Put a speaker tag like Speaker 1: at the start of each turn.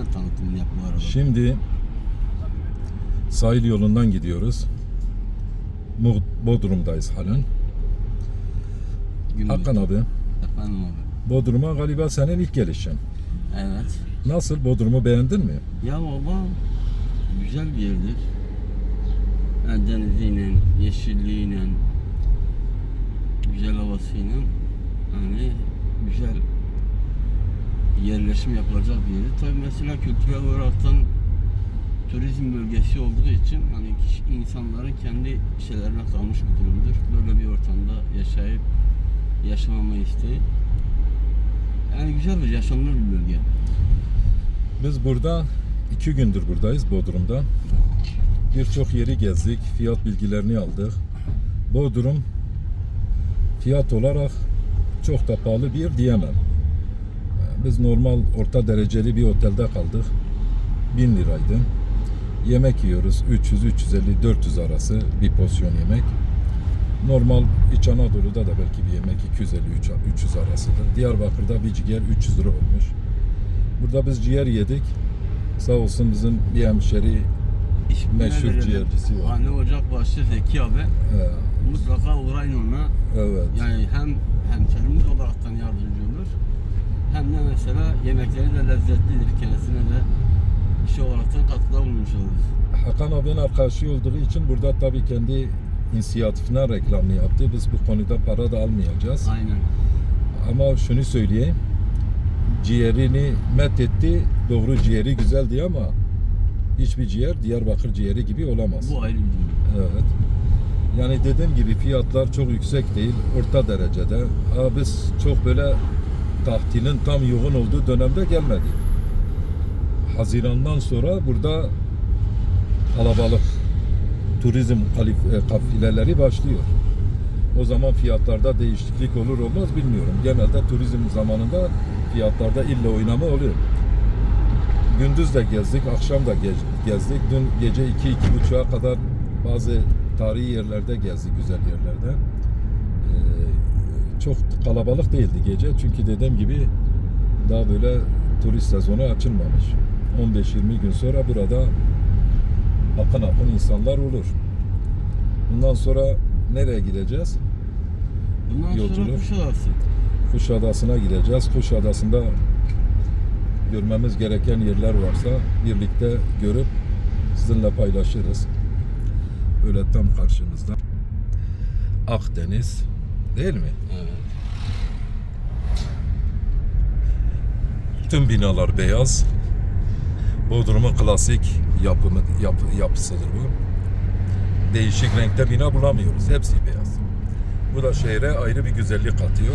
Speaker 1: de tanıtımını yap bu arada.
Speaker 2: Şimdi sahil yolundan gidiyoruz. Bodrum'dayız halen.
Speaker 1: Günlük.
Speaker 2: Hakan abi,
Speaker 1: Efendim abi.
Speaker 2: Bodrum'a galiba senin ilk gelişin.
Speaker 1: Evet.
Speaker 2: Nasıl? Bodrum'u beğendin mi?
Speaker 1: Ya baba güzel bir yerdir. Yani deniziyle, yeşilliğiyle, güzel havasıyla hani güzel yerleşim yapılacak bir yeri. Tabii mesela kültürel olaraktan turizm bölgesi olduğu için hani kişi- insanların kendi şeylerine kalmış bir durumdur. Böyle bir ortamda yaşayıp yaşamama isteği. Yani güzeldir, yaşanılır bir bölge.
Speaker 2: Biz burada iki gündür buradayız Bodrum'da. Birçok yeri gezdik, fiyat bilgilerini aldık. Bodrum fiyat olarak çok da pahalı bir yer diyemem. Biz normal orta dereceli bir otelde kaldık. 1000 liraydı. Yemek yiyoruz 300, 350, 400 arası bir porsiyon yemek. Normal İç Anadolu'da da belki bir yemek 250, 300 arasıdır. Diyarbakır'da bir ciğer 300 lira olmuş. Burada biz ciğer yedik. Sağ olsun bizim bir hemşeri Meşhur ciğercisi var.
Speaker 1: Hane Ocakbaşı Zeki abi.
Speaker 2: e,
Speaker 1: Mutlaka uğrayın ona.
Speaker 2: evet
Speaker 1: Yani hem hemşerimiz olaraktan yardımcı. Hem de mesela yemekleri de lezzetlidir. Kendisine de işi olaraktan katkıda bulunmuş oluruz.
Speaker 2: Hakan abinin arkadaşı olduğu için burada tabii kendi inisiyatifine reklamını yaptı. Biz bu konuda para da almayacağız.
Speaker 1: Aynen.
Speaker 2: Ama şunu söyleyeyim. Ciğerini met etti. Doğru ciğeri güzeldi ama hiçbir ciğer Diyarbakır ciğeri gibi olamaz.
Speaker 1: Bu ayrı bir durum.
Speaker 2: Evet. Yani dediğim gibi fiyatlar çok yüksek değil, orta derecede. Ha biz çok böyle tahtilin tam yoğun olduğu dönemde gelmedik. Hazirandan sonra burada kalabalık turizm e, kafileleri başlıyor. O zaman fiyatlarda değişiklik olur olmaz bilmiyorum. Genelde turizm zamanında fiyatlarda illa oynama oluyor. Gündüz de gezdik, akşam da gez- gezdik. Dün gece 2-2.30'a kadar bazı tarihi yerlerde gezdik, güzel yerlerde. Çok kalabalık değildi gece çünkü dediğim gibi daha böyle turist sezonu açılmamış. 15-20 gün sonra burada akın akın insanlar olur. Bundan sonra nereye gideceğiz?
Speaker 1: Bundan sonra
Speaker 2: Yolculuk.
Speaker 1: Kuşadası.
Speaker 2: Kuşadası'na gideceğiz. Kuşadası'nda görmemiz gereken yerler varsa birlikte görüp sizinle paylaşırız. Öyle tam karşımızda. Akdeniz değil mi?
Speaker 1: Evet.
Speaker 2: Tüm binalar beyaz. Bodrum'un klasik yapımı yap, yapısıdır bu. Değişik renkte bina bulamıyoruz. Hepsi beyaz. Bu da şehre ayrı bir güzellik katıyor.